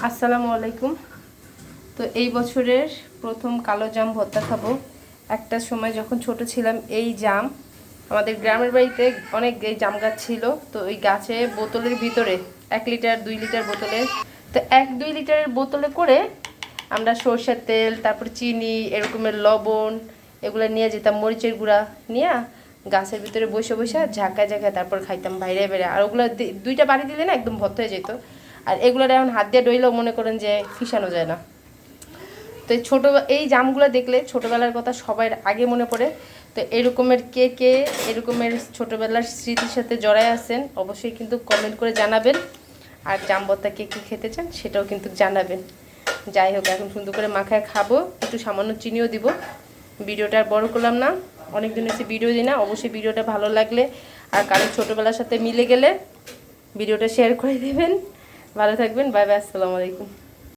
আসসালামু আলাইকুম। তো এই বছরের প্রথম কালো জাম ভর্তা খাব। একটা সময় যখন ছোট ছিলাম, এই জাম, আমাদের গ্রামের বাড়িতে অনেক এই জাম গাছ ছিল। তো ওই গাছে বোতলের ভিতরে এক লিটার, দুই লিটার বোতলে। তো এক, দুই লিটারের বোতলে করে আমরা সরষের তেল, তারপর চিনি, এরকমের লবণ, এগুলো নিয়ে যেতাম, মরিচের গুঁড়া নিয়ে গাছের ভিতরে বসে বসে ঝাঁকায় ঝাঁকায় তারপর খাইতাম, বাইরে বাইরে আর ওগুলো দুইটা বাড়ি দিলে না একদম ভর্ত হয়ে যেত। আর এগুলোর এখন হাত দিয়ে ডইলেও মনে করেন যে ফিসানো যায় না। তো ছোটো এই জামগুলো দেখলে ছোটোবেলার কথা সবাই আগে মনে পড়ে। তো এরকমের কে কে, এরকমের ছোটোবেলার স্মৃতির সাথে জড়ায় আছেন অবশ্যই কিন্তু কমেন্ট করে জানাবেন। আর জাম ভর্তা কে কী খেতে চান সেটাও কিন্তু জানাবেন। যাই হোক, এখন সুন্দর করে মাখায় খাব, একটু সামান্য চিনিও দিব। ভিডিওটা বড় করলাম না অনেক দিন হচ্ছে ভিডিও দিই না, অবশ্যই ভিডিওটা ভালো লাগলে আর কারোর ছোটোবেলার সাথে মিলে গেলে ভিডিওটা শেয়ার করে দেবেন। ভালো থাকবেন বাই বাই আসসালামু আলাইকুম।